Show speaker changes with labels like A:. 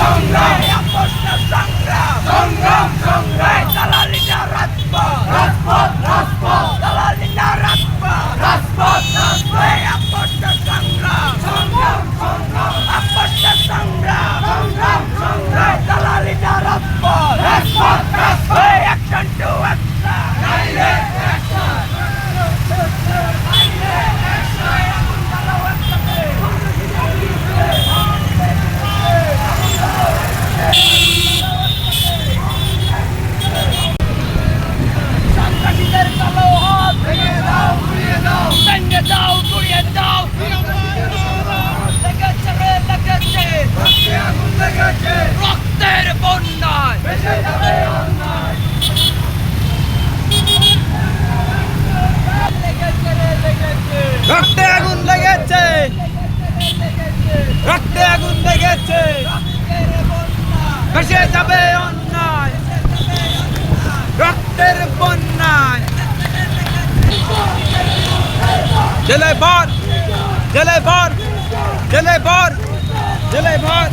A: সংগ্রাম রক্তের বন্যায়
B: রক্তে আগুন লেগেছে রক্তে আগুন লেগেছে ভেসে যাবে অন্যায় রক্তের বন্যায় জেলে ভর জেলে ভর জেলে ভর জেলে ভর